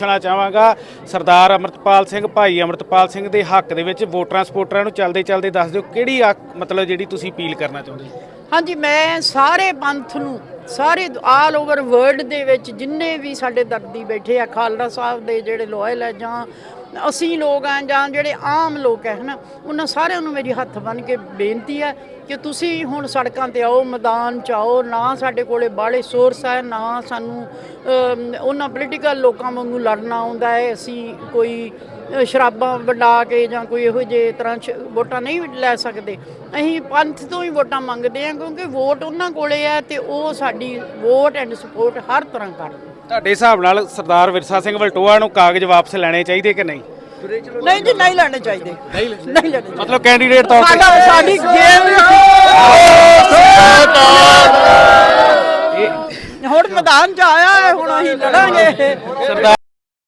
ਪੁੱਛਣਾ ਚਾਹਾਂਗਾ, ਸਰਦਾਰ ਅਮਰਤਪਾਲ ਸਿੰਘ, ਭਾਈ ਅਮਰਤਪਾਲ ਸਿੰਘ ਦੇ ਹੱਕ ਦੇ ਵਿੱਚ ਵੋਟਰਾਂ ਸਪੋਰਟਰਾਂ ਨੂੰ ਚਲਦੇ ਚਲਦੇ ਦੱਸ ਦਿਓ ਕਿਹੜੀ ਮਤਲਬ ਜਿਹੜੀ ਤੁਸੀਂ ਅਪੀਲ ਕਰਨਾ ਚਾਹੁੰਦੇ ਹੋ? ਹਾਂਜੀ, ਮੈਂ ਸਾਰੇ ਪੰਥ ਨੂੰ ਸਾਰੇ ਆਲ ਓਵਰ ਵਰਲਡ ਦੇ ਵਿੱਚ ਜਿੰਨੇ ਵੀ ਸਾਡੇ ਦਰਦੀ ਬੈਠੇ ਆ ਖਾਲੜਾ ਸਾਹਿਬ ਦੇ ਜਿਹੜੇ ਲੋਇਲ ਹੈ ਜਾਂ ਅਸੀਂ ਲੋਕ ਆ ਜਾਂ ਜਿਹੜੇ ਆਮ ਲੋਕ ਹੈ ਹਨਾ, ਉਹਨਾਂ ਸਾਰਿਆਂ ਨੂੰ ਮੇਰੀ ਹੱਥ ਬੰਨ ਕੇ ਬੇਨਤੀ ਹੈ ਕਿ ਤੁਸੀਂ ਹੁਣ ਸੜਕਾਂ ਤੇ ਆਓ, ਮੈਦਾਨ ਚ ਆਓ, ਨਾ ਸਾਡੇ ਕੋਲੇ ਬਾਹਲੇ ਸੋਰਸ ਹੈ ਨਾ ਸਾਨੂੰ ਉਹਨਾਂ ਪੋਲੀਟੀਕਲ ਲੋਕਾਂ ਵਾਂਗੂ ਲੜਨਾ ਆਉਂਦਾ ਹੈ, ਅਸੀਂ ਕੋਈ ਸ਼ਰਾਬਾਂ ਵੰਡਾ ਕੇ ਜਾਂ ਕੋਈ ਇਹੋ ਜਿਹੇ ਤਰ੍ਹਾਂ ਵੋਟਾਂ ਨਹੀਂ ਲੈ ਸਕਦੇ। ਅਸੀਂ ਪੰਥ ਤੋਂ ਹੀ ਵੋਟਾਂ ਮੰਗਦੇ ਹਾਂ ਕਿਉਂਕਿ ਵੋਟ ਉਹਨਾਂ ਕੋਲੇ ਹੈ ਤੇ ਉਹ ਸਾਡੀ ਵੋਟ ਐਂਡ ਸਪੋਰਟ ਹਰ ਤਰ੍ਹਾਂ ਕਰਦੇ ਤੁਹਾਡੇ ਹਿਸਾਬ ਨਾਲ ਸਰਦਾਰ ਵਿਰਸਾ ਸਿੰਘ ਵਲਟੋਆ ਨੂੰ ਕਾਗਜ਼ ਵਾਪਸ ਲੈਣੇ ਚਾਹੀਦੇ ਕਿ ਨਹੀਂ? ਨਹੀਂ ਜੀ ਨਹੀਂ ਲੈਣੇ ਚਾਹੀਦੇ। ਨਹੀਂ ਲੈਣੇ ਮਤਲਬ ਕੈਂਡੀਡੇਟ ਤੌਰ ਤੇ? ਸਾਡਾ ਸਾਡੀ ਗੇਮ ਹੁਣ ਮੈਦਾਨ ਚ ਆਇਆ ਹੈ ਹੁਣ ਅਸੀਂ ਲੜਾਂਗੇ। ਸਰਦਾਰ